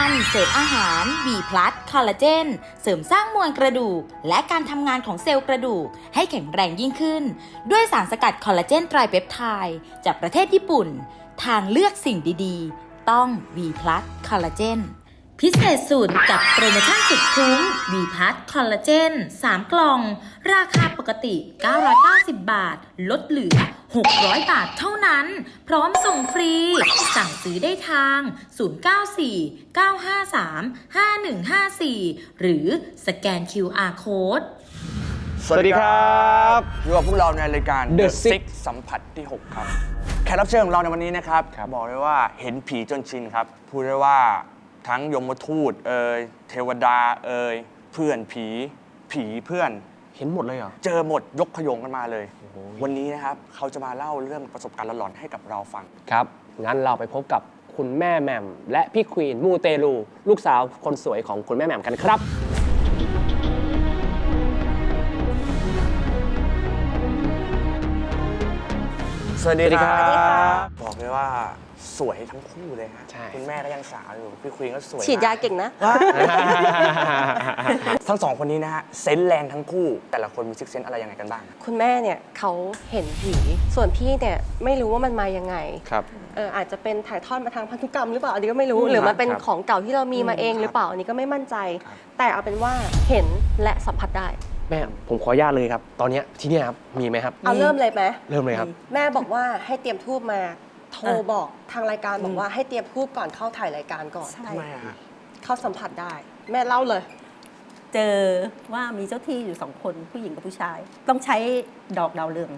ัญ เสริมอาหาร B+ คอลลาเจน เสริมสร้างมวลกระดูก และการทำงานของเซลล์กระดูก ให้แข็งแรงยิ่งขึ้น ด้วยสารสกัดคอลลาเจนไตรเปปไทด์จากประเทศญี่ปุ่น ทางเลือกสิ่งดีๆ ต้อง B+ คอลลาเจน พิเศษสุดกับโปรโมชั่นสุดคุ้ม v ีพัทคอลลาเจน 3 กล่อง ราคาปกติ 990 บาท ลดเหลือ 600 บาทเท่านั้น พร้อมส่งฟรี สั่งซื้อได้ทาง 094-953-5154 หรือสแกน QR Code สวัสดีครับอยู่กับพวกเราในรายการ The The Six Six สัมผัสที่ 6 ครับ แขกรับเชิญของเราในวันนี้นะครับครับบอกเลยว่าเห็นผีจนชินครับ พูดได้ว่า ทั้งยมทูตเอ่ยเทวดาเอ่ยเพื่อนผีผีเพื่อน เห็นหมดเลยเหรอ เจอหมดยกขยงกันมาเลยวันนี้นะครับเขาจะมาเล่าเรื่องประสบการณ์หลอนๆให้กับเราฟัง ครับ งั้นเราไปพบกับคุณแม่แหม่มและพี่ควีนมูเตลู ลูกสาวคนสวยของคุณแม่แหม่มกันครับ สวัสดีสวัสดีคครัรับบบอกเลยว่า สวยทั้งคู่เลยฮะใช่ คุณแม่ก็ยังสาวอยู่พี่ควีนก็สวยฉีดยามกเก่งนะทั้งสองคนนี้นะฮะเซนส์แรงทั้งคู่ แต่ละคนมีซิกเซนส์อะไรยังไงกันบ้างคุณแม่เนี่ยเขาเห็นผี ส่วนพี่เนี่ยไม่รู้ว่ามันมายังไงครับ เอออาจจะเป็นถ่ายทอดมาทางพันธุกรรมหรือเปล่าอันนี้ก็ไม่รู้ หรือมันเป็นครับของเก่าที่เรามีมาเองครับหรือเปล่าอันนี้ก็ไม่มั่นใจครับแต่เอาเป็นว่าเห็นและสัมผัสได้ แม่ผมขออนุญาตเลยครับ ตอนเนี้ยที่เนี่ยครับมีไหมครับ เอาเริ่มเลยไหมเริ่มเลยครับ แม่บอกว่าให้เตรียมทูบมา โทรบอกทางรายการบอกว่าให้เตรียมทูบก่อนเข้าถ่ายรายการก่อนใช่ทำไมอะฮะเขาสัมผัสได้ แม่เล่าเลย เจอว่ามีเจ้าที่อยู่สองคนผู้หญิงกับผู้ชาย ต้องใช้ดอกดาวเรือง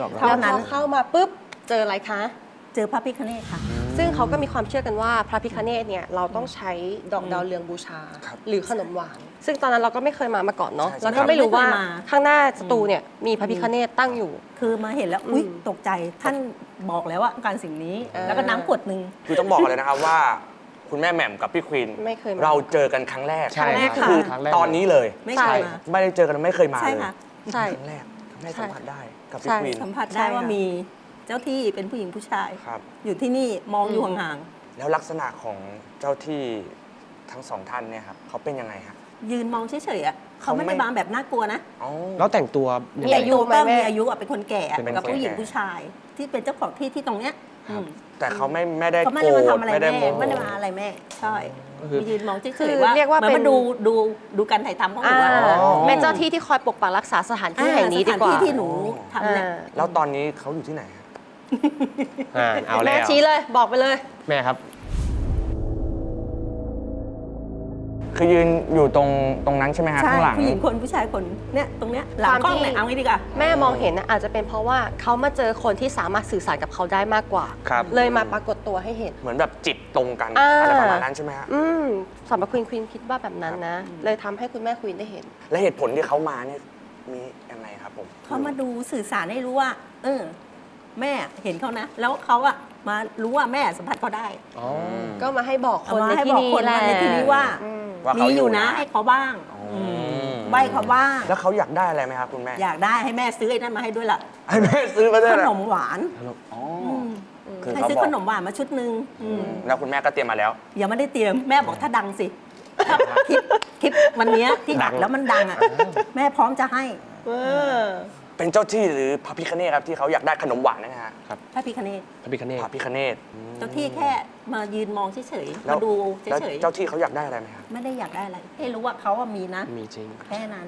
ดอกรัเท่ากแล้วนั้น พอเข้ามาปุ๊บ เจออะไรคะ เจอพระพิคเนตค่ะ ซึ่งเขาก็มีความเชื่อกันว่าพระพิคเนตเนี่ยเราต้องใช้ดอกดาวเรืองบูชา ครับหรือขนมหวาน ซึ่งตอนนั้นเราก็ไม่เคยมามาก่อนเนาะใช่ แล้วก็ไม่รู้ว่าไม่เคยมา ข้างหน้าสตูเนี่ยมีพระพิคเนตตั้งอยู่ คือมาเห็นแล้ว อุ๊ย อืมตกใจ ท่านบอกแล้วว่าการสิ่งนี้ เออ แล้วก็น้ำขวดหนึ่ง คือต้องบอกเลยนะครับว่า คุณแม่แหม่มกับพี่ควีนไม่เคยมา เราเจอกันครั้งแรก ใช่ครั้งแรกครับค่ะครั้งแรกตอนนี้เลย ไม่ใช่เคยมา ไม่ได้เจอกันไม่เคยมาใช่เลยค่ะ ใช่ ครั้งแรกทำให้ใช่ สัมผัสได้กับพี่ใช่ ควีน สัมผัสใช่ได้ว่าค่ะมี เจ้าที่เป็นผู้หญิงผู้ชาย ครับ อยู่ที่นี่มองอยู่ห่างแล้วลักษณะของเจ้าที่ทั้งสองท่านเนี่ยครับเขาเป็นยังไงฮะ ๆยืนมองเฉยๆอะเขาไม่เขาไม่ ได้บางแบบน่ากลัวนะอ๋อ แล้วแต่งตัวยังมีไง อายุก็ไหมแม่ มีอายุอะเป็นคนแก่อะเป็นกับคนผู้หญิงแก่ ผู้ชาย ที่เป็นเจ้าของที่ที่ตรงเนี้ยครับอืมแต่เขาไม่ไม่ได้เขาไม่โกรได้มาธทำอะไรไม่ได้แม่โมโห ไม่ได้มาอะไรแม่ใช่ก็คือ มายืนมองเฉคืยอๆว่าเรียกว่าหมือนเป็น มาดูดูดูการถ่ายทำของหนูอ่าอะอ๋อ เป็นเจ้าที่ที่คอยปกปักรักษาสถานที่แห่งนี้ดีกว่า สถนที่ที่หนูทำเนี่ย อ่า แล้วตอนนี้เขาอยู่ที่ไหนฮะ อ่าเอาแม่แล้วชี้เลยบอกไปเลย แม่ครับ คือยืนอยู่ตรงตรงนั้นใช่ไหมฮะใช่ข้างหลัง ผู้หญิงคนผู้ชายคนเนี่ยตรงเนี้ยหลังกล้องเนี่ยความที่เอางี้ดีกว่า แม่มองเห็นนะอาจจะเป็นเพราะว่าเขามาเจอคนที่สามารถสื่อสารกับเขาได้มากกว่า ครับ เลยมาปรากฏตัวให้เห็น เหมือนแบบจิตตรงกันอ่า อะไรประมาณนั้นใช่ไหมฮะ อืมสำหรับควีนควีนคิดว่าแบบนั้นนะ เลยทำให้คุณแม่ควีนได้เห็น และเหตุผลที่เขามาเนี่ยมียังไงครับผม เขามาดูสื่อสารให้รู้ว่า เออ แม่เห็นเขานะ แล้วเขาอะมารู้ว่าแม่สัมผัสเขาได้อ๋อ ก็มาให้บอกคนเอามาในให้ที่บอกนี้คนแหละ ในที่นี้ว่า อืม ว่ามีเขาอยู่นะให้เขาบ้างอ๋ออมใบเขาบ้าง แล้วเขาอยากได้อะไรไหมครับคุณแม่อยากได้ให้แม่ซื้อไอ้นั่นมาให้ด้วยล่ะให้แม่ซื้อมาด้วยขเหรอนมหวานอ๋อมคือให้เขาซื้อบอกขนมหวานมาชุดหนึ่งอืมแล้วคุณแม่ก็เตรียมมาแล้วยังไม่ได้เตรียมแม่บอกถ้าดังสิถ้าคลิปคลิปวันเนี้ยที่ดักแล้วมันดังอะแม่พร้อมจะให้ เออ เป็นเจ้าที่หรือพระพิคเนตครับที่เขาอยากได้ขนมหวานนะฮะพระพิคเนตพระพิคเนตพระพิคเนตเจ้าที่แค่มายืนมองเฉยๆแล้วมาดูแล้วเฉยเจ้าที่เขาอยากได้อะไรไหมครับๆไม่ได้อยากได้อะไรให้รู้ว่าเขาอะมีนะ มีจริง แค่นั้น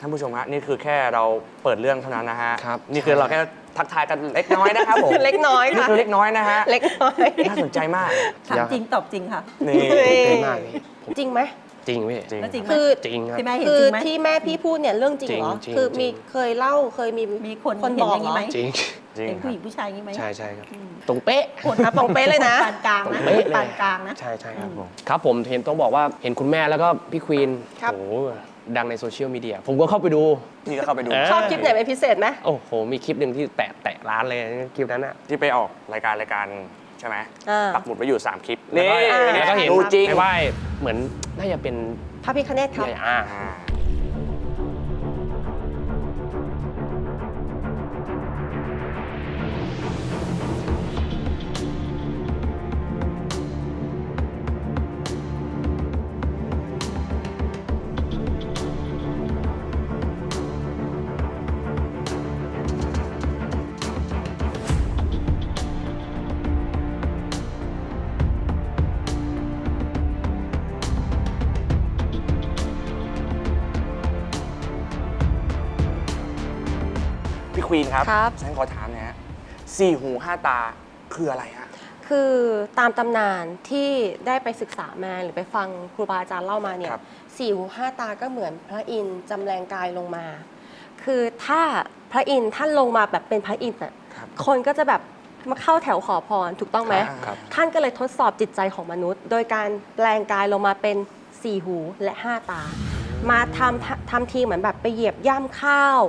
ท่านผู้ชมฮะนี่คือแค่เราเปิดเรื่องเท่านั้นนะฮะครับ นี่คือเราแค่ทักทายกันเล็กน้อยนะครับผมเล็กน้อยนี่ค่ะ คือเล็กน้อยนะฮะเล็กน้อย น่าสนใจมาก ถามจริงตอบจริงค่ะ นี่ เฮ้ย ตื่นเต้นมากเลยผม จริงไหม จริงพี่จริงแล้วจริงไหม คือจริงครับ ที่แม่เห็นคืจอริงไหม ที่แม่พี่พูดเนี่ยเรื่องจริงเหรอ จริงๆคือมีจริงเคยเล่าเคยมีมีคนคนเห็นบออกย่างเหรนี้อไหม จริงจริงเห็นคผู้รับหญิงผู้ชายอย่างนี้ไหมใช่ใช่ครับอืมตรงเป๊ะ คนอะตรงเป๊ะเลยนะ ปานกลางนะเป๊ะเลย ปานกลางนะ ใช่ใช่ครับผมครับผมเห็นต้องบอกว่าเห็นคุณแม่แล้วก็พี่ควีนครับ โอ้โหดังในโซเชียลมีเดียผมก็เข้าไปดู พี่ก็เข้าไปดู เอ ชอบคลิปไหนเป็นพิเศษไหม โอ้โห มีคลิปหนึ่งที่แตะแตะร้านเลยคลิปนั้นอะที่ไปออกรายการรายการ ใช่ไหมอ่า ปักหมุดไว้อยู่ 3 คลิปแล้วก็อ่าแล้วก็เห็นดูจริง ไปไหว้เหมือนน่าจะเป็นพระพิคเนตครับอ่า อ่า ควีนครับครับ ฉันขอถามหนะฮะสี่หูห้าตาคืออะไรฮะ คือตามตำนานที่ได้ไปศึกษามาหรือไปฟังครูบาอาจารย์เล่ามาเนี่ยครับ สี่หูห้าตาก็เหมือนพระอินทร์จำแรงกายลงมา คือถ้าพระอินทร์ท่านลงมาแบบเป็นพระอินทร์อะครับ คนก็จะแบบมาเข้าแถวขอพรถูกต้องไหมครับ ท่านก็เลยทดสอบจิตใจของมนุษย์ โดยการแปลงกายลงมาเป็นสี่หูและห้าตา มาทำทำทีเหมือนแบบไปเหยียบย่ำข้าว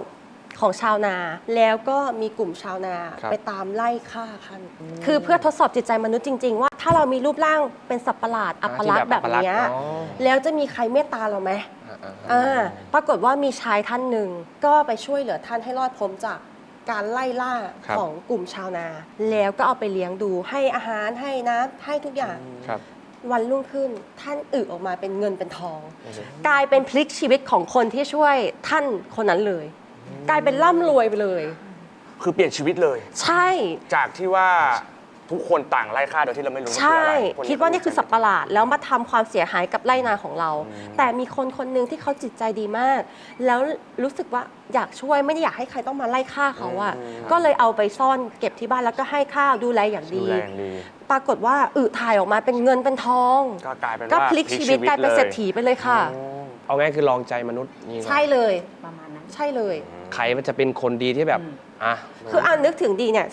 ของชาวนา แล้วก็มีกลุ่มชาวนาครับไปตามไล่ฆ่าท่านคือเพื่อทดสอบจิตใจมนุษย์จริง ๆ ว่าถ้าเรามีรูปร่างเป็นสัตว์ประหลาดอัปลักษณ์แบบเนี้ยอ๋อ แล้วจะมีใครเมตตาเราไหมอ่าอ่าอ่าปรากฏว่ามีชายท่านหนึ่งก็ไปช่วยเหลือท่านให้รอดพ้นจากการไล่ล่าครับ ของกลุ่มชาวนา แล้วก็เอาไปเลี้ยงดูให้อาหารให้น้ำให้ทุกอย่างครับวันรุ่งขึ้น ท่านอึออกมาเป็นเงินเป็นทอง กลายเป็นพลิกชีวิตของคนที่ช่วยท่านคนนั้นเลย กลายเป็นร่ำรวยไปเลย คือเปลี่ยนชีวิตเลย ใช่ จากที่ว่าทุกคนต่างไล่ฆ่าโดยที่เราไม่รู้ว่าคือใช่ อะไรคิดว่านี่คือสัตว์ประหลาดแล้วมาทำความเสียหายกับไรนาของเรา แต่มีคนคนหนึ่งที่เขาจิตใจดีมาก แล้วรู้สึกว่าอยากช่วยไม่ได้อยากให้ใครต้องมาไล่ฆ่าเขาอะก็เลยเอาไปซ่อนเก็บที่บ้านแล้วก็ให้ข้าวดูแลอย่างดูดี แลอย่างดี ปรากฏว่าอึถ่ายออกมาเป็นเงินเป็นทอง ก็กลายเป็นก็ว่าพลิกชีวิตกลายเป็นเศรษฐีไปเลยค่ะโอ้เอาง่ายคือลองใจมนุษย์นี่ก่อนใช่เลย ประมาณนั้น ใช่เลย ใครมันจะเป็นคนดีที่แบบอะ คืออ่านนึกถึงดีเนี่ย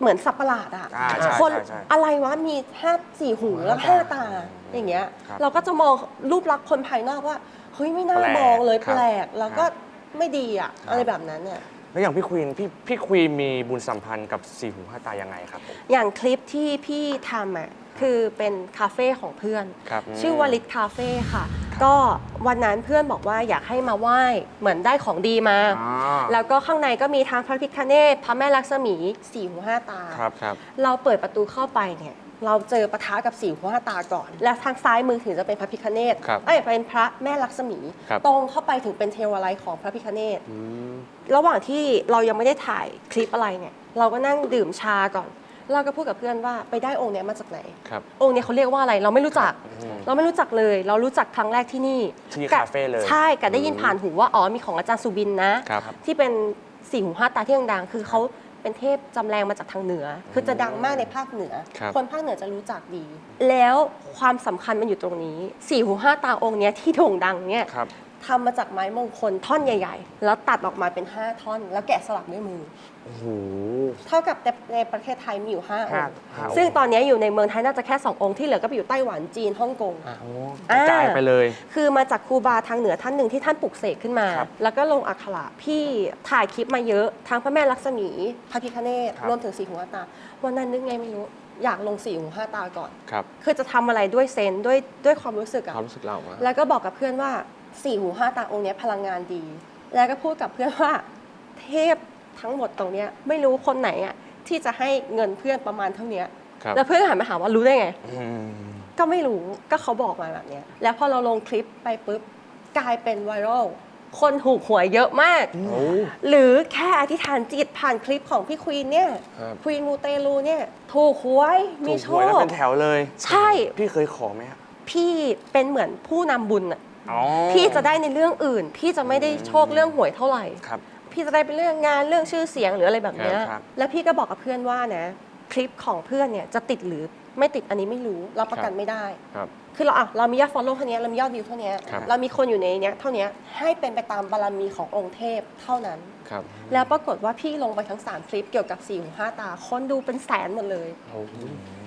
เหมือนสัตว์ประหลาดอะอ่าใช่คนใช่ใช่อะไรวะมีห้าสี่หูแล้วห้าตาอย่างเงี้ย ครับเราก็จะมองรูปลักษณ์คนภายนอกว่าเฮ้ยไม่น่าแปลกมองเลยครับแปลกแล้วก็ครับไม่ดีอะครับ อะไรแบบนั้นเนี่ย แล้วอย่างพี่ควีนพี่พี่ควีนมีบุญสัมพันธ์กับสี่หูห้าตายังไงครับผม อย่างคลิปที่พี่ทำอะคือเป็นคาเฟ่ของเพื่อน ครับชื่อว่าลิทคาเฟ่ค่ะ ก็วันนั้นเพื่อนบอกว่าอยากให้มาไหว้เหมือนได้ของดีมา อ่าแล้วก็ข้างในก็มีทั้งพระพิฆเนศพระแม่ลักษมีสี่หูห้าตา ครับครับ เราเปิดประตูเข้าไปเนี่ย เราเจอปะทะกับสี่หูห้าตาก่อน และทางซ้ายมือถึงจะเป็นพระพิฆเนศครับเอ้ยเป็นพระแม่ลักษมี ครับ ตรงเข้าไปถึงเป็นเทวาลัยของพระพิฆเนศ อืม ระหว่างที่เรายังไม่ได้ถ่ายคลิปอะไรเนี่ย เราก็นั่งดื่มชาก่อน เราก็พูดกับเพื่อนว่าไปได้องค์เนี้ยมาจากไหน ครับ องค์เนี้ยเขาเรียกว่าอะไรเราไม่รู้จักอืมเราไม่รู้จักเลย เรารู้จักครั้งแรกที่นี่ที่กับคาเฟ่เลยใช่กับได้ยินผ่านหูว่าอ๋อมีของอาจารย์สุบินนะครับ ที่เป็นสี่หูห้าตาที่ดังๆคือเขาเป็นเทพจำแรงมาจากทางเหนือ คือจะดังมากในภาคเหนือ ครับคนภาคเหนือจะรู้จักดี แล้วความสำคัญมันอยู่ตรงนี้สี่หูห้าตาองค์เนี้ยที่โด่งดังเนี่ยครับ ทำมาจากไม้มงคลท่อนใหญ่ ๆ แล้วตัดออกมาเป็น 5 ท่อน แล้วแกะสลักด้วยมือ โอ้โห เท่ากับในในประเทศไทยมีอยู่5องห้าค์ห้าองค์ซึ่งตอนนี้อยู่ในเมืองไทยน่าจะแค่ 2 องค์ที่เหลือก็ไปอยู่ไต้หวันจีนฮ่องกง อะโอ้อ่ากระจายไปเลย คือมาจากครูบาทางเหนือท่านหนึ่งที่ท่านปลุกเสกขึ้นมา ครับแล้วก็ลงอักขระพี่ถ่ายคลิปมาเยอะทั้งพระแม่ลักษมีพระพิฆเนศครับ รวมถึงสีหูห้าตา วันนั้นนึกไงไม่รู้ อยากลงสีหูห้าตาก่อน ครับคือจะทำอะไรด้วยเซนส์ด้วยด้วยความรู้สึกอะความรู้สึกเราอะ แล้วก็บอกกับเพื่อนว่า สี่หูห้าตาองค์เนี้ยพลังงานดี แล้วก็พูดกับเพื่อนว่าเทพทั้งหมดตรงเนี้ยไม่รู้คนไหนอะที่จะให้เงินเพื่อนประมาณเท่าเนี้ยครับแล้วเพื่อนหันมาถามว่ารู้ได้ไงอืมก็ไม่รู้ก็เขาบอกมาแบบเนี้ยแล้วพอเราลงคลิปไปปุ๊บกลายเป็นไวรัลคนถูกหวยเยอะมากโอ้หรือแค่อธิษฐานจิตผ่านคลิปของพี่ควีนเนี่ยครับควีนมูเตลูเนี่ยถูกหวยมีถูกโชหวยแล้วคเป็นแถวเลย ใช่ พี่เคยขอไหมฮะพี่เป็นเหมือนผู้นำบุญอะ อ๋อพี่จะได้ในเรื่องอื่น พี่จะไม่ได้โชคเรื่องหวยเท่าไหร่ ครับ พี่จะได้เป็นเรื่องงานเรื่องชื่อเสียงหรืออะไรแบบเนี้ยครับ แล้วพี่ก็บอกกับเพื่อนว่านะ คลิปของเพื่อนเนี่ยจะติดหรือไม่ติดอันนี้ไม่รู้เราประกันไม่ได้ ครับ คือเราอะเรามียอด follow เท่านี้เรามียอดวิวเท่านี้ครับ เรามีคนอยู่ในเนี้ยเท่านี้ให้เป็นไปตามบารมีขององค์เทพเท่านั้น ครับแล้วปรากฏว่าพี่ลงไปทั้ง 3 คลิปเกี่ยวกับ4ี่หูห้าตา คนดูเป็นแสนหมดเลย โอ้โห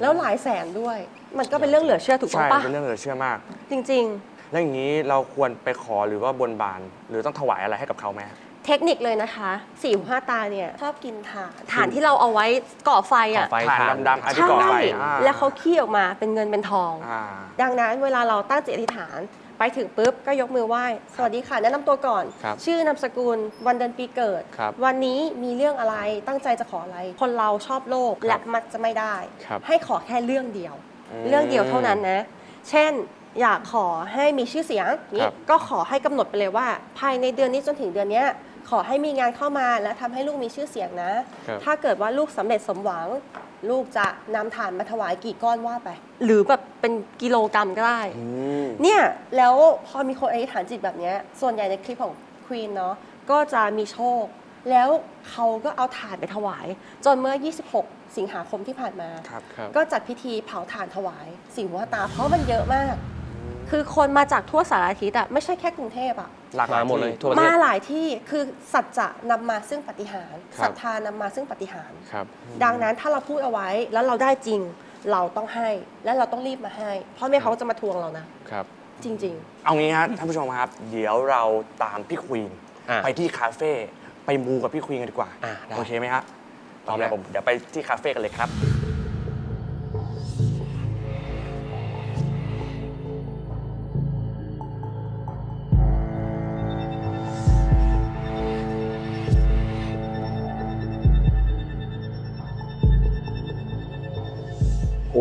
แล้วหลายแสนด้วย มันก็เป็นเรื่องเหลือเชื่อถูกต้องใช่ปะเป็นเรื่องเหลือเชื่อมาก จริง แล้วอย่างนี้เราควรไปขอหรือว่าบนบาน หรือต้องถวายอะไรให้กับเขาไหมๆเทคนิคเลยนะคะ4ี่หูห้าตาเนี่ยชอบกินถ่านถ่านที่เราเอาไว้ก่อไฟอะก่อไฟถ่านดำๆอันที่ใช่ก่อไฟอ่าแล้วเขาขี้ออกมาเป็นเงินเป็นทอง อ่า ดังนั้นเวลาเราตั้งจิตอธิษฐานไปถึงปุ๊บก็ยกมือไหว้ สวัสดีค่ะแนะนำตัวก่อน ครับชื่อนามสกุล วันเดือนปีเกิด ครับวันนี้มีเรื่องอะไรตั้งใจจะขออะไร คนเราชอบโลภและมักจะไม่ได้ ครับให้ขอแค่เรื่องเดียว อืม เรื่องเดียวเท่านั้นนะ เช่น อยากขอให้มีชื่อเสียงครันี่บก็ขอให้กำหนดไปเลยว่า ภายในเดือนนี้จนถึงเดือนเนี้ยขอให้มีงานเข้ามาและทำให้ลูกมีชื่อเสียงนะ ครับ ถ้าเกิดว่าลูกสำเร็จสมหวัง ลูกจะนำฐานมาถวายกี่ก้อนว่าไป หรือแบบเป็นกิโลกรัมก็ได้ อืม เนี่ยแล้วพอมีคนอธิษฐานจิตแบบเนี้ยส่วนใหญ่ในคลิปของควีนเนาะก็จะมีโชค แล้วเขาก็เอาถ่านไปถวาย จนเมื่อ 26 สิงหาคมที่ผ่านมา ครับครับ ก็จัดพิธีเผาถ่านถวาย สิงหัวตาเพราะมันเยอะมาก คือคนมาจากทั่วสารทิศอะไม่ใช่แค่กรุงเทพอะหลากหลายมาหมดเลยที่ทั่วประเทมาศ หลายที่คือสัจจะนำมาซึ่งปฏิหารครับ ศรัทธานำมาซึ่งปฏิหารครับ ดังนั้นถ้าเราพูดเอาไว้แล้วเราได้จริง เราต้องให้และเราต้องรีบมาให้ เพราะไม่งั้นเขาจะมาทวงเรานะ ครับ จริง เอางี้ครับท่านผู้ชมครับ เดี๋ยวเราตามพี่ควีนอะไปที่คาเฟ่ไปมูกับพี่ควีนกันดีกว่าอะได้โอเคไหมครับพร้อมแล้วผมเดี๋ยวไปที่คาเฟ่กันเลยครับ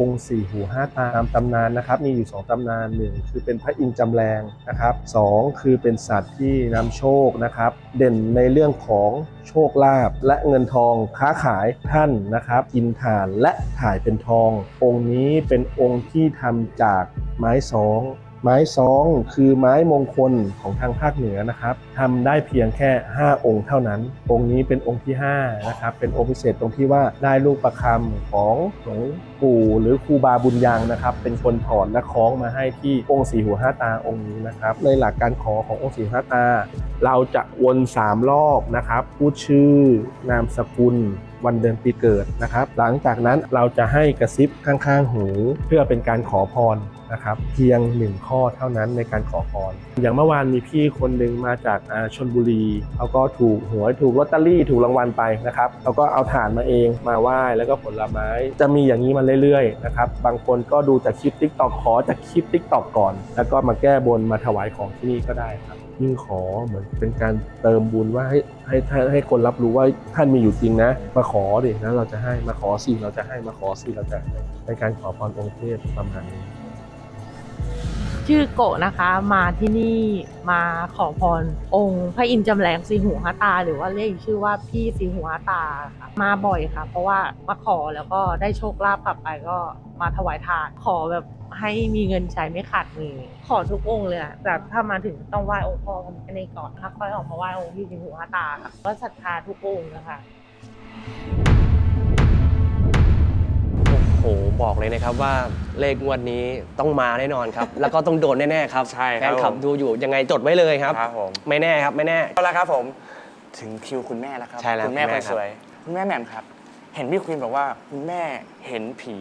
องค์สี่หูห้าตาตามตำนานนะครับ มีอยู่สองตำนานหนึ่งคือเป็นพระอินทร์จำแรงนะครับสองคือเป็นสัตว์ที่นำโชคนะครับ เด่นในเรื่องของโชคลาภและเงินทองค้าขายท่านนะครับ กินฐานและถ่ายเป็นทอง องค์นี้เป็นองค์ที่ทำจากไม้สอง ไม้ซองคือไม้มงคลของทางภาคเหนือนะครับทำได้เพียงแค่ 5 องค์เท่านั้น องค์นี้เป็นองค์ที่5นะครับเป็นองค์พิเศษตรงที่ว่าได้ลูกประคำของหลวงปู่หรือครูบาบุญยังนะครับ เป็นคนถอนและคล้องมาให้ที่องค์สีหูห้าตาองค์นี้นะครับ ในหลักการขอขององค์สีหูห้าตา เราจะวน 3 รอบนะครับพูดชื่อนามสกุล วันเดือนปีเกิดนะครับ หลังจากนั้นเราจะให้กระซิบข้างๆหูเพื่อเป็นการขอพรนะครับเพียงหนึ่งข้อเท่านั้นในการขอพรอย่างเมื่อวานมีพี่คนหนึ่งมาจากชนบุรีเขาก็ถูกหวยถูกลอตเตอรี่ถูกรางวัลไปนะครับเขาก็เอาถ่านมาเองมาไหว้แล้วก็ผลไม้ จะมีอย่างนี้มาเรื่อยๆนะครับบางคนก็ดูจากคลิป t ิ k t o k ขอจากคลิป t ิ k t o k ก่อน แล้วก็มาแก้บนมาถวายของที่นี่ก็ได้ครับ ยิ่งขอเหมือนเป็นการเติมบุญว่าให้ให้ให้ให้คนรับรู้ว่าท่านมีอยู่จริงนะ มาขอดิแล้วเราจะให้มาขอสิเราจะให้มาขอสิเราจะให้ในการขอพรองค์เทพประมาณนี้ชื่อโกะนะคะมาที่นี่มาขอพรองค์พระอินทร์จำแรงสีหูหาตา หรือว่าเรียกชื่อว่าพี่สีหูหาตาค่ะมาบ่อยค่ะ เพราะว่ามาขอแล้วก็ได้โชคลาภกลับไปก็มาถวายทาน ขอแบบ ให้มีเงินใช้ไม่ขาดมือขอทุกองค์เลยอะแต่ถ้ามาถึงต้องไหว้องค์พ่อพระพิฆเนศก่อนถ้าค่อยออกมาไหว้องค์พี่สีหูหาตาค่ะก็ศรัทธาทุกองค์นะคะโอ้โหบอกเลยนะครับว่าเลขงวดนี้ต้องมาแน่นอนครับ แล้วก็ต้องโดนแน่ๆครับใช่ครับแฟนคลับดูอยู่ยังไงจดไว้เลยครับ ครับผมไม่แน่ครับไม่แน่ เอาละครับผม ถึงคิวคุณแม่แล้วครับ ใช่แล้วคุณแม่คุณคแม่นครับ สวย คุณแม่แหม่มครับ เห็นพี่ควีนบอกว่าคุณแม่เห็นผี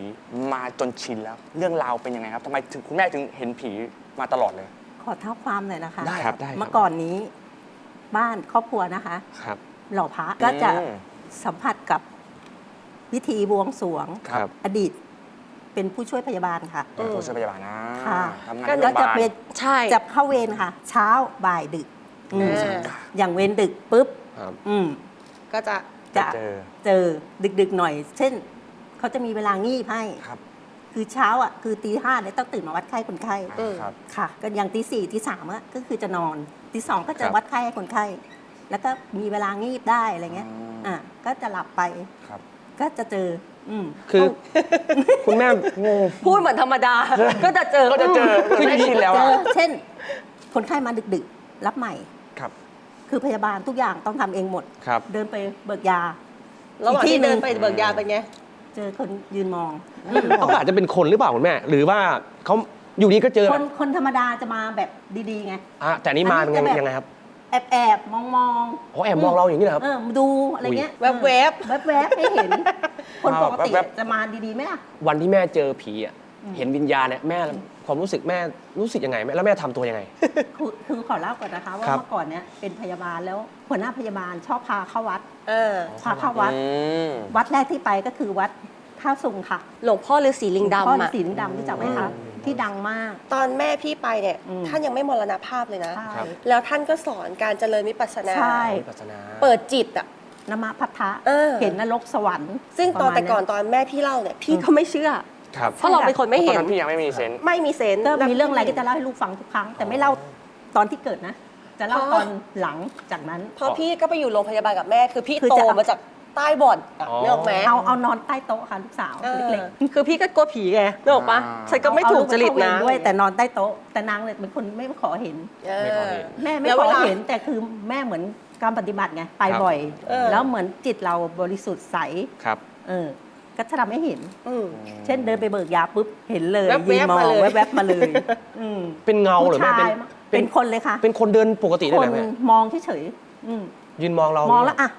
มาจนชินแล้ว เรื่องราวเป็นยังไงครับทำไมถึงคุณแม่ถึงเห็นผีมาตลอดเลย ขอเท้าความหน่อยนะคะ ได้ครับได้ครับ เมื่อก่อนนี้บ้านครอบครัวนะคะ ครับ หล่อพระก็จะอืมสัมผัสกับพิธีบวงสรวง ครับอดีตเป็นผู้ช่วยพยาบาลค่ะ เป็นผู้ช่วยพยาบาลนะค่ะ ทำงานก็ที่โรก็งพยาจะบาล เป็นใช่ จะเข้าเวรค่ะ เช้าบ่ายดึกอืมอ่าอย่างเวรดึกปุ๊บครับ อืม ก็จะ จะเจอ เจอดึกๆหน่อย เช่น เขาจะมีเวลางีบให้ ครับคือเช้าอะคือตีห้าเนี่ยต้องตื่นมาวัดไข้คนไข้อืมครับ ค่ะ ก็อย่างตีสี่ตีสามอะก็คือจะนอนตีสองก็จะครับวัดไข้ให้คนไข้ แล้วก็มีเวลางีบได้อะไรเงี้ย อืม อะก็จะหลับไปครับ ก็จะเจอ อืม คือคุณแม่งง พูดเหมือนธรรมดา ก็จะเจอ ก็จะเจอคือไม่ชินแล้วเจอะอเช่น คนไข้มาดึกๆ รับใหม่ครับ คือพยาบาลทุกอย่างต้องทำเองหมด ครับ เดินไปเบิกยา ระหว่างอีกที่ที่หนึ่เดิง นไปเบิกยาเป็นไง เจอคนยืนมอง เขาอาจจะเป็นคนหรือเปล่าคุณแม่ หรือว่าเขาอยู่ดีก็เจอคนคนธรรมดาจะมาแบบดีๆไง อะแต่นี่มาอันนี้ยังไงจะแบบ ยังไงครับแอบแอบมองมองโอ้แอบมองเราอย่างนี้เหรอครับ เออดูอะไรเงี้ยแวบๆ แวบแวบๆให้เห็น คนปกติแวบจะมาดีๆไหมล่ะ วันที่แม่เจอผีอะอืมเห็นวิญญาณเนี่ยแม่ ความรู้สึกแม่รู้สึกยังไงแม่แล้วแม่ทำตัวยังไง คือคือขอเล่าก่อนนะคะว่าครับ เมื่อก่อนเนี้ยเป็นพยาบาลแล้วหัวหน้าพยาบาลชอบพาเข้าวัด เออ พาเข้าวัด อืม วัดแรกที่ไปก็คือวัดท่าสุงค่ะหลวงพ่อฤาษีลิงพ่อดำฤาอะษีลิงดำรู้จักไหมคะอืม ที่ดังมาก ตอนแม่พี่ไปเนี่ย อืม ท่านยังไม่มรณภาพเลยนะ ใช่ครับ แล้วท่านก็สอนการเจริญวิปัสสนา ใช่วิปัสสนา เปิดจิตอะ นมพัทธะเออ เห็นนรกสวรรค์ซึ่งตอนประมาณแต่ก่อนเยตอนแม่พี่เล่าเนี่ย พี่ก็ไม่เชื่อ ครับเพราะเราเป็นคนไม่ตอเห็นนนั้นพี่ยังไม่มีเซนส์ไม่มีเซนส์ ก็มีเรื่องอะไรก็จะเล่าให้ลูกฟังทุกครั้ง แต่ไม่เล่าตอนที่เกิดนะ จะเล่าตอนหลังจากนั้น เพราะพี่ก็ไปอยู่โรงพยาบาลกับแม่ คือพี่คือโตจะ มาจากใต้บ่อนอะอ๋อนึกออกไหม เอาเอานอนใต้โต๊ะค่ะลูกสาวเออ เล็กๆคือพี่ก็กลัวผีไงนึกออกปะอ่า ฉันก็ไม่ถูกจริตนะ เอาลูกไปเข้าเวรด้วยแต่นอนใต้โต๊ะแต่นางเนี่ยเป็นคนไม่ขอเห็น เอไม่ขออเห็น แม่ไม่แล้วขเวอลาเห็นแต่คือแม่เหมือนการปฏิบัติไงไปครับ บ่อย เออ แล้วเหมือนจิตเราบริสุทธิ์ใส ครับ เออ ก็จะทำให้เห็น อืม เช่นเดินไปเบิกยาปุ๊บเห็นเลยแว๊บๆยืนมองมาเลย แวบๆมาเลยอืมเป็นเงาเหรือผู้แม่ชาเป็นยเป็นคนเลยค่ะ เป็นคนเดินปกติได้คเลนยแม่มองเฉยๆอืมยืนมองเรามองแล้วอะ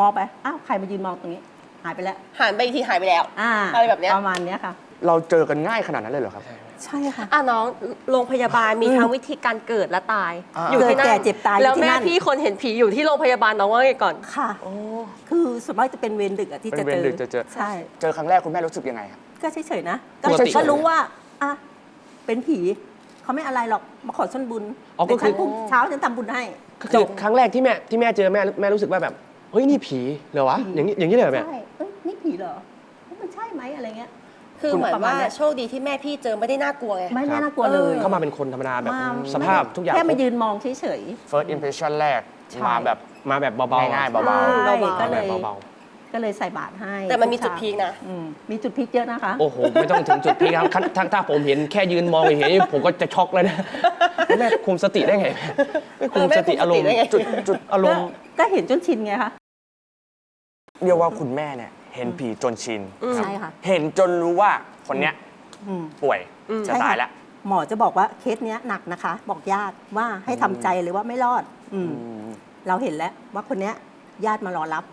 มองไปอ้าวใครมายืนมองตรงนี้ หายไปแล้วหันไปอีกทีหายไปแล้ว อ่าอะไรแบบเนี้ย ประมาณเนี้ยค่ะ เราเจอกันง่ายขนาดนั้นเลยเหรอครับ ใช่ค่ะ อะน้องโรงพยาบาลมีทั้งวิธีการเกิดและตาย อ่า อยู่ที่นั่นเกิดแก่เจ็บตายอยู่แล้วที่แม่นั่น พี่คนเห็นผีอยู่ที่โรงพยาบาลน้องว่าไงก่อน ค่ะ โอ้ คือส่วนมากจะเป็นเวรดึกอะที่เป็นจะเวเจรอดึกจะเจอ ใช่ เจอครั้งแรกคุณแม่รู้สึกยังไงครับ ก็เฉยๆนะก็ปกติก็รู้ว่าอะเป็นผีเขาไม่อะไรหรอกมาขอส่วนบุญอ๋อก็คือ เดี๋ยวฉันพรุ่งเช้าฉันทำบุญให้ ก็คือครั้งแรกที่แม่ที่แม่เจอแม่แม่รู้สึกว่าแบบเฮ้ยนี่ผีเหรอวะอย่างนี้อย่างนี้เลยเหรอแม่ ใช่ เอ้ยนี่ผีเหรอเอ้ยมันใช่ไหมอะไรเงี้ย คือเหมือนประมาว่าณเนี้ยโชคดีที่แม่พี่เจอไม่ได้น่ากลัวไง ไม่ครับน่ากลัวเลยเข้ามาเป็นคนธรรมดาแบบมาสภาพทุกอย่างแค่มายืนมองเฉย first impression แรกใช่ มาแบบมาแบบเบาๆง่ายๆๆเบาใช่เบาๆก็มาเลแบบยเบาก็เลยใส่บาตรให้แต่มันมีทุจุดพีคนะ อืมมีจุดพีคเยอะนะคะ ๆโอ้โหไม่ต้องถึงจุดพีคครับถ้าถ้าถ้าผมเห็นแค่ยืนมองเห็นผมก็จะช็อกเลยนะแม่คุมสติได้ไงแม่คุมสติอารมณ์เออแม่คุมสติได้ไง จุดจุดอารมณ์ก็เห็นจนชินไงคะ เรียกว่าคุณแม่เนี่ย เห็นผีจนชิน อืม ใช่ค่ะ เห็นจนรู้ว่าคนเนี้ยอืม ป่วยอืม จะใช่ตายค่ะแล้ว หมอจะบอกว่าเคสเนี้ยหนักนะคะ บอกญาติว่าให้ทำใจเลยว่าไม่รอด อืม เราเห็นแล้วว่าคนเนี้ยญาติมารอรับ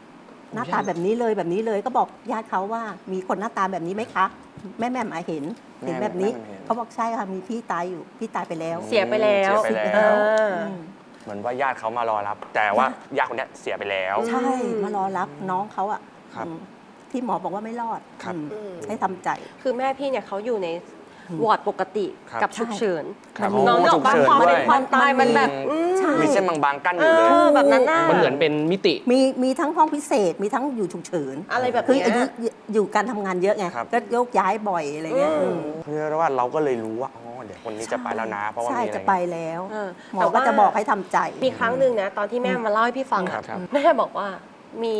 หน้าตาแบบนี้เลยแบบนี้เลยก็บอกญาติเขาว่ามีคนหน้าตาแบบนี้ไหมคะ แม่แม่หมายเห็นเห็นแบบนี้แม่แม่เห็น เขาบอกใช่ค่ะมีพี่ตายอยู่พี่ตายไปแล้ว เสียไปแล้วเสียไปเอแล้วออืมเหมือนว่าญาติเขามารอรับ แต่ว่าญาติคนเนี้ยเสียไปแล้ว ใช่มารอรับน้องเขาอะครับ อืม ที่หมอบอกว่าไม่รอดครับ อืมอืมให้ทำใจ คือแม่พี่เนี่ยเขาอยู่ในวอร์ดปกติครับกับฉุกเฉินครับน้องโอ้นึกออกปะฉุกเฉินความด้วยเป็นความตายมันแบบอืมอืมใช่ มีเส้นบางๆกั้นอเอยู่เลยอแบบนั้นน่ะ มันเหมือนเป็นมิติ มีมีทั้งห้องพิเศษมีทั้งอยู่ฉุกเฉินอะไรแบบคือเนี้อายุยอยู่การทำงานเยอะไงครับ ก็โยกย้ายบ่อยอะไรเงี้ยอืมอืมเรียกได้ว่าเราก็เลยรู้ว่าอ๋อเดี๋ยวคนนี้จะไปแล้วนะ เพราะว่าใช่มีอะไร จะไปแล้วเออหมอแต่ก็ว่าจะบอกให้ทำใจ มีครั้งหนึ่งนะ ตอนที่แม่มาเล่าให้พี่ฟังครัอะบครับ แม่บอกว่า มี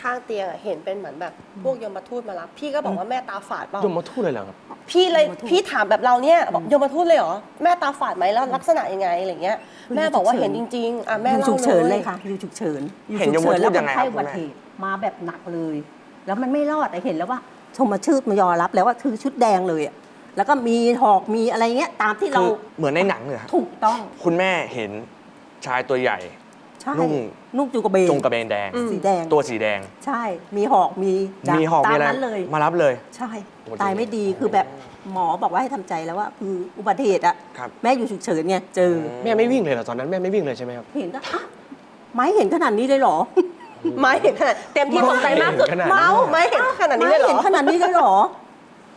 ข้างเตียงอะเห็นเป็นเหมือนแบบพวกยมทูตมารับ พี่ก็บอกว่าแม่ตาฝาดเปล่ายมมาทูตเลยเหรอครับ พี่เลยยมทูตพี่ถามแบบเราเนี่ยบอกยมทูตเลยเหรอแม่ตาฝาดไหมแล้วลักษณะยังไงอะไรเงี้ยคือแม่บอกว่าฉุกเฉิเห็นนจริงๆอะอแม่ยู่เล่าฉุกเฉินเลเลยยค่ะอยู่ฉุกเฉินอยู่เห็นฉุกเฉินยมทูตแล้วยังไงคนครับไข้อุบัติคุณแม่ เหตุมาแบบหนักเลย แล้วมันไม่รอดแต่เห็นแล้วว่าชมมาชืดมายอมรับแล้วว่าคือชุดแดงเลยอะแล้วก็มีหอกมีอะไรเงี้ยตามที่เราคือเหมือนในหนังเลยครับถูกต้อง คุณแม่เห็นชายตัวใหญ่ใช่นุ่งนุ่งจูกระเบนจงกระเบนแดงอืมสีแดงตัวสีแดง ใช่ มีหอกมีดาบมีหอกตามีมอะไรนั้นเลย มารับเลย ใช่ โอ้โหตายไม่ดีคือแบบหมอบอกว่าให้ทำใจแล้วว่าคืออุบัติเหตุอะครับ แม่อยู่ฉุกเฉินไงเจอแม่ไม่วิ่งเลยเหรอตอนนั้นแม่ไม่วิ่งเลยใช่ไหมครับ เห็นก็อะไม้เห็นขนาดนี้เลยเหรอ ไม่เห็นขนาดเต็มที่ตกใจมากสุดเห็นขนาดนั้น เมาไม่เห็นขนาดนี้ไม้เลยเหรเห็นอขนาดนี้เลยเหรอ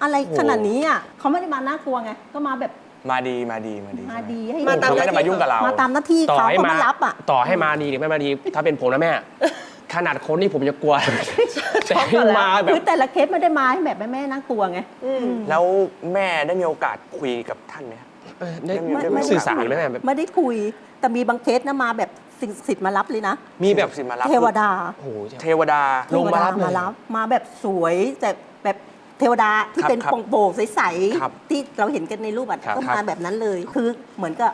อะไรโอ้โหขนาดนี้อะเขาไม่ได้มาน่ากลัวไง ก็มาแบบ มาดีมาดีมาดีมาดีให้มาตาม เขาไม่ได้มายุ่งกับเรามาตามหน้าที่ต่อเขาให้เขามาไม่รับอะ ต่อให้มาดีหรือไม่มาดี ถ้าเป็นผมนะแม่ ขนาดคนนี่ผมจะกลัว แต่ให้มาแบคืบอแต่ละเคสไม่ได้มาให้แบบแม่ๆน่ากลัวไงอืมแล้วแม่ได้มีโอกาสคุยกับท่านไหมครับ เออได้ไม่ไม่ สื่อสารไหมแม่แบบไม่ได้คุย แต่มีบางเคสนะมาแบบสิ่งศักดิ์สิทธิ์มารับเลยนะ มีแบบสิมารับเทวดา โอ้โหเทวดาลงมารับเทวดเลยมารับมาแบบสวยแต่แบบ เทวดาที่ครับเป็นครับโป่งๆใสครับๆที่เราเห็นกันในรูปอะครับก็ครัมาบแบบนั้นเลย คือเหมือนกับ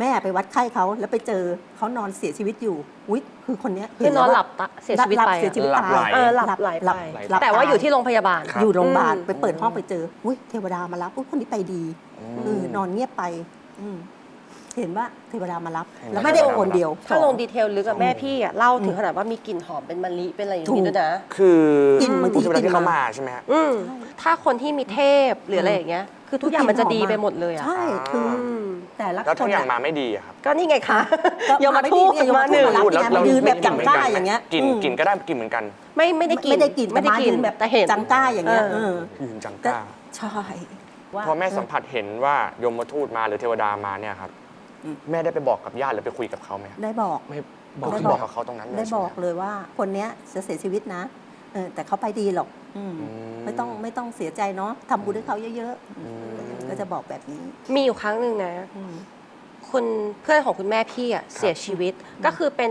แม่ไปวัดไข้เขาแล้วไปเจอเขานอนเสียชีวิตอยู่อุ้ยคือคนเนี้ยคือนอนแวหลับตะเสียชีวิตไปเสียชีวิตหลับตายไหล เออหลับไหลหลับไปหลับแต่ว่าอยู่ที่โรงพยาบาล ครับ อยู่โรงพยาบาลอืม ไปเปิดห้องไปเจออุ้ยเทวดามารับอุ้ยคนนี้ไปดีเออนอนเงียบไปอืม เห็นว่าเทวดามารับเห็นแล้วไม่ได้เทวดามารับคนเดียวถ้าลงดีเทลลึกกับแม่พี่อะเล่าถึงขนาดว่ามีกลิ่นหอมเป็นมะลิเป็นอะไรอย่างนี้ด้วยนะคือกลิ่นบางทีผู้เทวดาที่กลิ่นเขามามาใช่ไหมฮะ อืมถ้าคนที่มีเทพหรืออะไรอย่างเงี้ย คือทุกอย่างมันจะดีไปหมดเลยอะใช่คืออืมแต่ละแล้วคถ้านอย่างอะมาไม่ดีอะครับก็นี่ไงคะก็ยมทูตไได้มาหนึ่งยมทูตมารับเนี่ยมันยืนแบบจังก้าอย่างเงี้ยกลิ่นอืมกลิ่นก็ได้กลิ่นเหมือนกัน ไม่ไม่ได้กินไม่ได้กลิ่นไม่ได้แต่มากิยืนนแบบแต่เห็นจังก้าอย่างเงี้ยเออเออยืนจังก็ก้าใช่ พอแม่สัมผัสเห็นว่ายมทูตมาหรือเทวดามาเนี่ยครับอืม แม่ได้ไปบอกกับญาติหรือไปคุยกับเขาไหมครับได้บอก ไม่บอกได้คือบอกกับเขาตรงนั้นเลยได้ใช่บไหมอกเลยว่าคนเนี้ยจะเสียชีวิตนะเออแต่เขาไปดีหรอกอืมอืมไม่ต้องไม่ต้องเสียใจเนาะทำบุญให้เขาเยอะๆอืม ก็จะบอกแบบนี้มีอยู่ครั้งหนึ่งนะ อืม คุณเพื่อนของคุณแม่พี่อะเสียชีวิตก็คือเป็น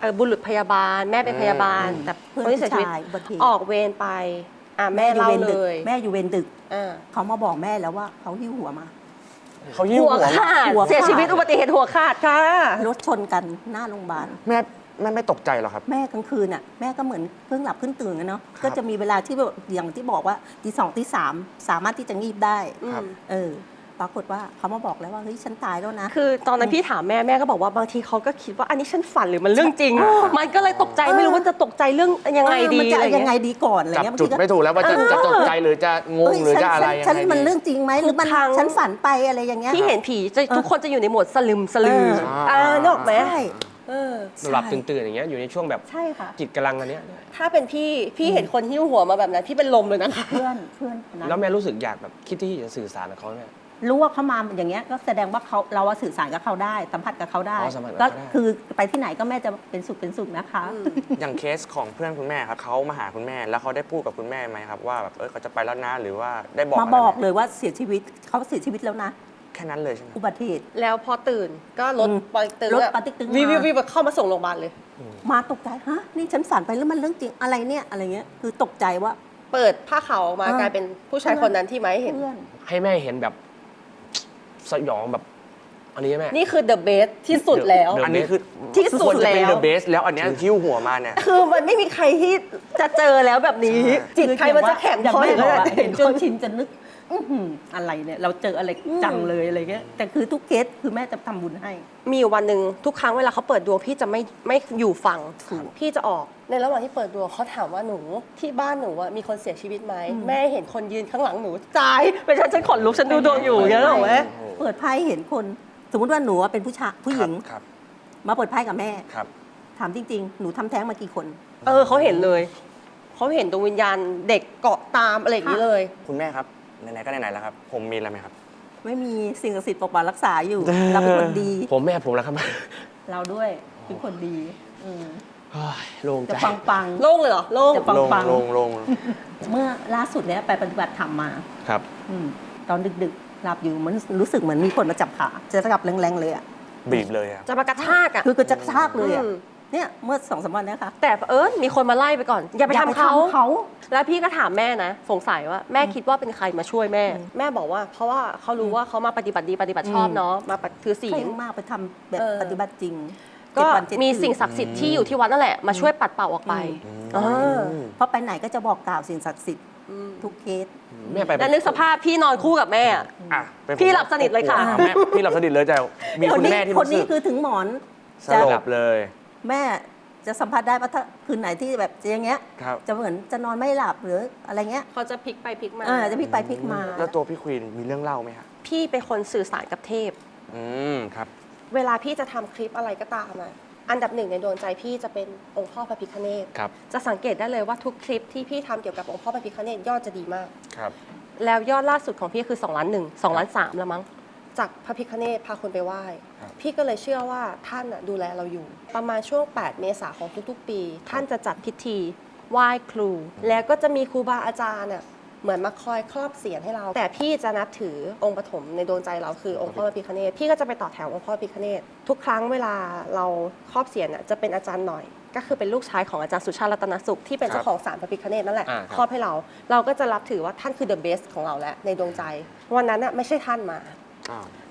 เอ่อบุรุษพยาบาล แม่เป็นพยาบาล อืมแต่เพื่อนคนที่เสียชีวิตผู้ชายอุบัติเหตุ ออกเวรไปอะแม่เล่าอยู่วรเลดึกยแม่อยู่เวรดึก อ่าเขามาบอกแม่แล้วว่าเขาหิ้วหัวมา เขายิ้วหัวหัวขาดหัวขาด เสียชีวิตอุบัติเหตุหัวขาดค่ะ รถชนกันหน้าโรงพยาบาล แม่แม่ไม่ตกใจเหรอครับ แม่กลางคืนน่ะแม่ก็เหมือนเพิ่งหลับเพิ่งตื่นกันเนาะครับ ก็จะมีเวลาที่แบบอย่างที่บอกว่าตีสองตีสามสามารถที่จะงีบได้ ครับ เออ ปรากฏว่าเขามาบอกแล้วว่าเฮ้ยฉันตายแล้วนะ คือตอนนั้นพี่ถามแม่แม่ก็บอกว่าบางทีเขาก็คิดว่าอันนี้ฉันฝันหรือมันเรื่องจริง มันก็เลยตกใจไม่รู้ว่าจะตกใจเรื่องยังไงดีเออมันจะอะไรยังไงเงี้ย ดีก่อนอะไรจับเงี้ยจุดบางทีก็ ไม่ถูกแล้วว่าจะจะตกใจหรือจะงงเอ้ยหรือจะอะไรฉันยังฉันไงมันดี เรื่องจริงไหมหรือมันทุกครั้ง ฉันฝันไปอะไรอย่างเงี้ย ที่เห็นผีจะทุกคนจะอยู่ในโหมดสลึมสลือเออ อ่านึกออกไหมใช่เออ หลับตื่นๆอย่างเงี้ยอยู่ในช่วงแบบใช่ค่ะ จิตกำลังอันเนี้ยถ้าเป็นพี่พี่เห็นคนหิ้วหัวมาแบบนั้นพี่เป็นลมเลยนะคะ เพื่อนเพื่อนคนนั้นแล้วแม่รู้สึกอยากแบบคิดที่จะสื่อสารกับเขาไหม รู้ว่าเขามาอย่างเงี้ยก็แสดงว่าเขาเราว่าสื่อสารกับเขาได้ สัมผัสกับเขาได้ อ๋อสัมผัสกับก็เขาได้ คือไปที่ไหนก็แม่จะเป็นสุขเป็นสุขนะคะ อย่างเคสของเพื่อนคุณแม่ครับเขามาหาคุณแม่แล้วเขาได้พูดกับคุณแม่ไหมครับว่าแบบเออเขาจะไปแล้วนะหรือว่าได้บอกมาอะไรบอกไหเลยว่าเสียชีวิตเขาเสียชีวิตแล้วนะ แค่นั้นเลยใช่ไหมอุบัติเหตุ แล้วพอตื่นก็รถอืมปอเต็กตึงรถอะปอเต็กตึงวิวมา วิววิวเข้ามาส่งโรงพยาบาลเลย มาตกใจฮะนี่ฉันฝันไปแล้วมันเรื่องจริงอะไรเนี่ยอะไรเงี้ยคือตกใจว่า เปิดผ้าขาวออกมาเออกลายเป็นผู้ชายคนนั้นที่ไม้เห็น เพื่อน ให้แม่เห็นแบบ สยองแบบอันนี้แม่ นี่คือ the best ที่สุดแล้ว The อันนี้คือที่สุดควรจะเป็นแล้ว the best แล้วอันเนี้ยหิ้วหัวมาเนี่ย คือมันไม่มีใครที่จะเจอแล้วแบบนี้ จิตใครมันจะแข็งอย่างพอแม่อย่างบอนั้กนอะอะเห็นจนชินจะนึก อื้อหืออะไรเนี่ยเราเจออะไรจังเลยอะไรเงี้ยแต่คือทุกเคสคือแม่จะทำบุญให้ มีอยู่วันหนึ่งทุกครั้งเวลาเขาเปิดดวงพี่จะไม่ไม่อยู่ฟังถูก พี่จะออก ในระหว่างที่เปิดดวงเขาถามว่าหนูที่บ้านหนูอะมีคนเสียชีวิตไหมแม่เห็นคนยืนข้างหลังหนูใจายเป็นฉันฉันขนลุกฉันดูดวงอยู่อย่างเงี้ยหรอไหมเปิดไพ่เห็นคน สมมติว่าหนูอะเป็นผู้ชายผู้หญิง ครับมาเปิดไพ่กับแม่ ครับ ถามจริง ๆ หนูทำแท้งมากี่คน เออเขาเห็นเลยเขาเห็นดวงวิญญาณเด็กเกาะตามอะไรอย่างนี้เลย คุณแม่ครับ ไหนๆก็ไหนๆแล้วครับ ผมมีอะไรไหมครับ ไม่มีสิ่งศักดิ์สิทธิ์ปกปักรักษาอยู่ เราเป็นคนดี ผมแม่ผมแล้วครับ เราด้วยเป็นคนดีอืมเฮ้ยโล่งจะใจปังปังโล่งเลยเหรอโล่ง จะปังลงปังลงลงเมื่อล่าสุดเนี้ยไปปฏิบัติธรรมมา ครับ อืม ตอนดึกๆหลับอยู่เหมันรู้สึกเหมือนมีคนมาจับขาจะจับแรงๆเลยอะบีบเลยอะจะมากระชากอะ คือก็จะชากเลยอะอืม เนี่ยเมื่อสองสามวันเนี้ยค่ะ แต่เออมีคนมาไล่ไปก่อน อย่าไปอย่าทำไปเขาทำเขา แล้วพี่ก็ถามแม่นะ สงสัยว่าแม่คิดว่าเป็นใครมาช่วยแม่ แม่บอกว่า เพราะว่าเขารู้ว่าเขามาปฏิบัติดีปฏิบัติชอบอืมเนาะมาปฏิถือศีใครลมากไปทำแบบเออ ปฏิบัติจริงก็เจ็ดวันเจ็ดมีคืนสิ่งศักดิ์สิทธิ์ที่อยู่ที่วัดนั่นแหละมาช่วยปัดเป่าออกไปอ่าเพราะไปไหนก็จะบอกกล่าวสิ่งศักดิ์สิทธิ์ทุกเคส แม่ไปแล้วนึกสภาพพี่นอนคู่กับแม่อะ อะเป็นผมพี่หลับสนิทเลยค่ะ อ่แม่พี่หลับสนิทเลยแต่มีคุณแม่ที่คนรู้นี้สึกคือถึงหมอนสลบเลย แม่จะสัมผัสได้ว่าถ้าคืนไหนที่แบบจะอย่างเงี้ย ครับจะเหมือนจะนอนไม่หลับหรืออะไรเงี้ยเขาจะพลิกไปพลิกมา อ่าจะพลิกไปพลิกมา แล้วตัวพี่ควีนมีเรื่องเล่าไหมครับพี่เป็นคนสื่อสารกับเทพ อืมครับ เวลาพี่จะทำคลิปอะไรก็ตามอะอันดับหนึ่งในดวงใจพี่จะเป็นองค์พ่อพระพิฆเนศครับจะสังเกตได้เลยว่าทุกคลิปที่พี่ทำเกี่ยวกับองค์พ่อพระพิฆเนศยอดจะดีมาก ครับ แล้วยอดล่าสุดของพี่คือ2ล้านหนึ่งสองล้านสามแล้วมั้ง จากพระพิฆเนศพาคนไปไหว้ ครับพี่ก็เลยเชื่อว่าท่านน่ะดูแลเราอยู่ ประมาณช่วง 8 เมษาของทุกๆ ปี ท่านจะจัดพิธีไหว้ครู แล้วก็จะมีครูบาอาจารย์น่ะเหมือนมาคอยครอบเสียนให้เรา แต่พี่จะนับถือองค์ปฐมในดวงใจเราคือองค์พ่อพระพิฆเนศพี่ก็จะไปต่อแถวองค์พ่อพระพิฆเนศทุกครั้งเวลาเราครอบเสียนน่ะจะเป็นอาจารย์หน่อย ก็คือเป็นลูกชายของอาจารย์สุชาติรัตนสุขที่เป็นเจ้าของศาลพระพิฆเนศนั่นแหละอ่าครับ ครอบให้เรา เราก็จะรับถือว่าท่านคือ the best ของเราแล้วในดวงใจ วันนั้นน่ะไม่ใช่ท่านมาอ้าว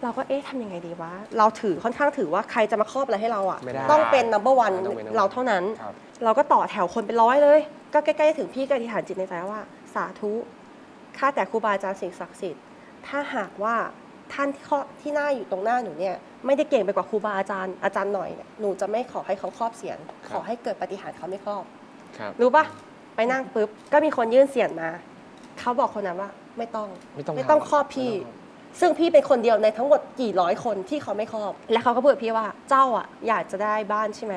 เราก็เอ๊ะทำยังไงดีวะ เราถือค่อนข้างถือว่าใครจะมาครอบอะไรให้เราอะ ไม่ได้ต้องเป็น number one ต้องเป็น number one เราเท่านั้น ครับ เราก็ต่อแถวคนเป็นร้อยเลย ก็ใกล้ๆถึงพี่ก็อธิษฐานจิตในใจว่า สาธุ ข้าแต่ครูบาอาจารย์สิ่งศักดิ์สิทธิ์ ถ้าหากว่าท่านที่ข้อที่หน้าอยู่ตรงหน้าหนูเนี่ย ไม่ได้เก่งไปกว่าครูบาอาจารย์อาจารย์หน่อยเนี่ย หนูจะไม่ขอให้เขาครอบเสียง ขอให้เกิดปาฏิหารย์เขาไม่ครอบ ครับ รู้ปะไปนั่งปุ๊บ ก็มีคนยื่นเสียงมา เขาบอกคนนั้นว่า ไม่ต้อง ไม่ต้องไม่ต้องทำครอบพี่ ไม่ต้องครอบ ซึ่งพี่เป็นคนเดียวในทั้งหมดกี่ร้อยคนที่เขาไม่ครอบ และเขาก็พูดกับพี่ว่าเจ้าอะอยากจะได้บ้านใช่ไหม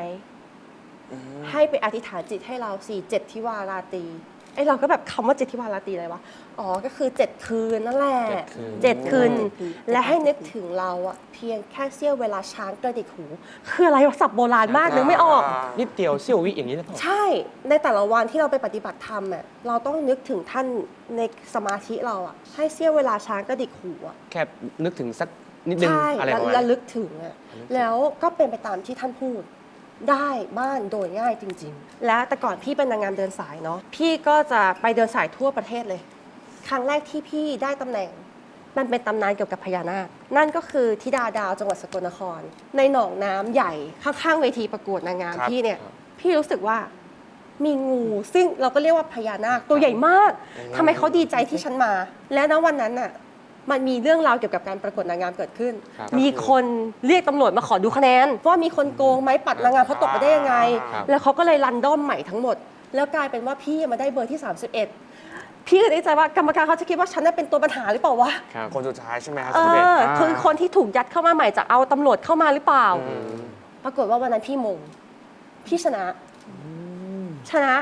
ให้ไปอธิษฐานจิตให้เราสี่เจ็ดทิวาราตรี ไอ้เราก็แบบคำว่าเจ็ดทิวาราตรีอะไรวะ อ๋อ ก็คือเจ็ดคืนนั่นแหละเจ็ดคืนเจ็ดคืนเจ็ดคืนและให้นึกถึงเราอะเพียงแค่เสี้ยวเวลาช้างกระดิกหู คืออะไรวะสับโบราณมากนึกไม่ออก นิดเดียวเสี้ยววิอย่างนี้หรือเปล่า ใช่ในแต่ละวันที่เราไปปฏิบัติธรรมอะเราต้องนึกถึงท่านในสมาธิเราอะให้เสี้ยวเวลาช้างกระดิกหูอะแค่นึกถึงสักนิดนึงใช่อะไรประมาณระนี้ลึกถึงอะแล้วก็เป็นไปตามที่ท่านพูด ได้บ้านโดยง่ายจริง ๆ และแต่ก่อนพี่เป็นนางงามเดินสายเนาะพี่ก็จะไปเดินสายทั่วประเทศเลย ครั้งแรกที่พี่ได้ตำแหน่ง มันเป็นตำนานเกี่ยวกับพญานาค นั่นก็คือธิดาดาวจังหวัดสกลนคร ในหนองน้ำใหญ่ข้างๆเวทีประกวดนางงามครับพี่เนี่ยพี่รู้สึกว่ามีงู ซึ่งเราก็เรียกว่าพญานาคตัวใหญ่มากทำไมเขาดีใจที่ฉันมา และณวันนั้นน่ะ มันมีเรื่องราวเกี่ยวกับการประกวดนางงามเกิดขึ้น ครับมีคนเรียกตำรวจมาขอดูคะแนนว่ามีคนโกงไหมปัดนางงามเขาตกไปได้ยังไง ครับ แล้วเขาก็เลยรันดอมใหม่ทั้งหมด แล้วกลายเป็นว่าพี่มาได้เบอร์ที่ 31 พี่ก็ได้ใจว่ากรรมการเขาจะคิดว่าฉันน่ะเป็นตัวปัญหาหรือเปล่าวะคนสุดท้ายใช่ไหมครับเอสิบเอ็ดอคือคนที่ถูกยัดเข้ามาใหม่จะเอาตำรวจเข้ามาหรือเปล่าอืมปรากฏว่าวันนั้นพี่มง พี่ชนะ ชนะ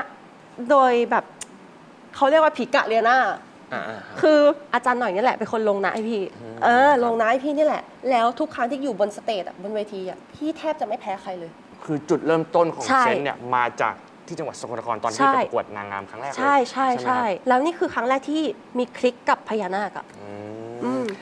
โดยแบบ เขาเรียกว่าผีกะเรียนา อ่าอ่าคืออาจารย์หน่อยนี่แหละเป็นคนลงนะให้พี่เออ ลงนะให้พี่นี่แหละ แล้วทุกครั้งที่อยู่บนสเตจอะบนเวทีอะพี่แทบจะไม่แพ้ใครเลย คือจุดเริ่มต้นของใช่ เซนต์เนี่ยมาจากที่จังหวัดสกลนครตอนที่ใช่ไปประกวดนางงามครั้งแรกเลยใช่ใช่ไหมใช่ครับแล้วนี่คือครั้งแรกที่มีคลิกกับพญานาคอะ อือืมม